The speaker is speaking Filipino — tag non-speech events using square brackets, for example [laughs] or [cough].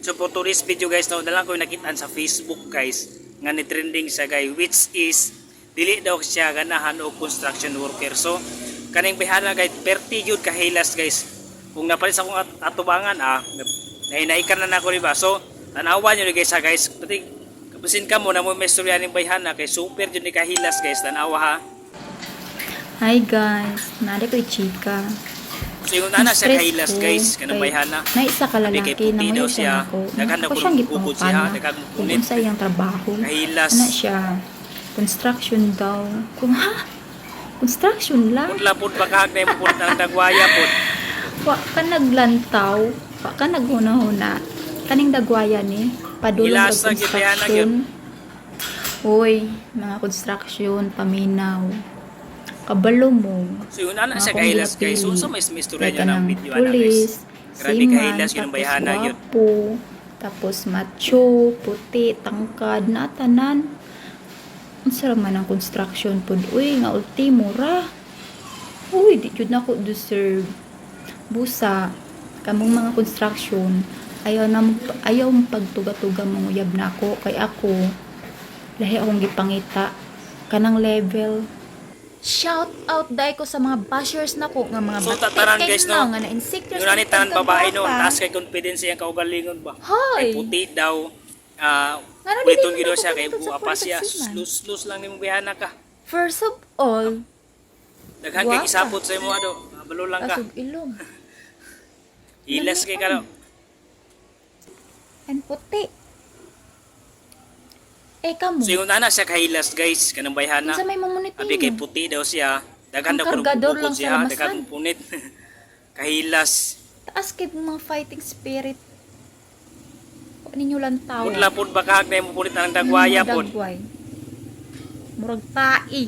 So for today's video guys, no, dalang ko nakitaan sa Facebook guys, nga ni trending siya guys, which is dili daw siya ganahan o construction worker. So kaning bihana guys, perti yun kahilas guys. Kung napalit sa akong at- atubangan ah, nahinaikan na nako diba? So tanawan nyo guys ha guys. Pati kapusin ka mo na mo may istorya ng bihana kay super yun ni kahilas guys, tanawa ha. Hi guys, nari ko chika. So yung ana siya kahilas ko, guys, kanang kay- bihana. Na isa ka kay lalaki na may siya, ako. daghan puro siyang bukod siya, daghan Kung unsa iyang trabaho. Kahilas. Ana siya, construction daw. Kung ha? Construction lang? Putla pud bakag na mo pud ang dagwaya pud. [laughs] Wa ka naglantaw. Wa ka naghuna-huna. Kaning dagwaya ni. Padulong na construction. Uy, mga construction, paminaw. Kabalo mo. So yun ana kahilas gilapili. guys. So sa may Like niya ng video ana guys. Grabe kahilas yun bayhana yun. gwapo, tapos macho, puti, tangkad, na tanan. Ang sarap man ang construction pod. Uy, nga ultimo ra. Uy, di jud na ko deserve. Busa, kamong mga construction, ayaw na ayaw pagtuga-tuga manguyab na ako kay ako lahi akong gipangita kanang level Shout out dai ko sa mga bashers na ko nga mga So, tataran, guys, na, no? nga na insecure Yung nani tanan babae no, taas kay confidence iyang kaugalingon ba. Hoy! puti daw. Ah, di gino siya kay buwa pa siya. Purtasiman. Slus-slus lang nimong bihana ka. First of all, Daghan kay ka. isapot sa imo ado. Balo lang ka. asog ilong. Ilas kay ka. And puti. Eh, kamo. So yung ana siya kahilas guys, kanang bayhana. Sa may mamunit Abi kay puti daw siya. Daghan daw kargador bukod siya, daghan punit. [laughs] Kahilas. Taas kay mga fighting spirit. Huwag ninyo lang tawa. Pudla pud bakag na mo punit ang dagwaya pud. Dagway. Murag tai.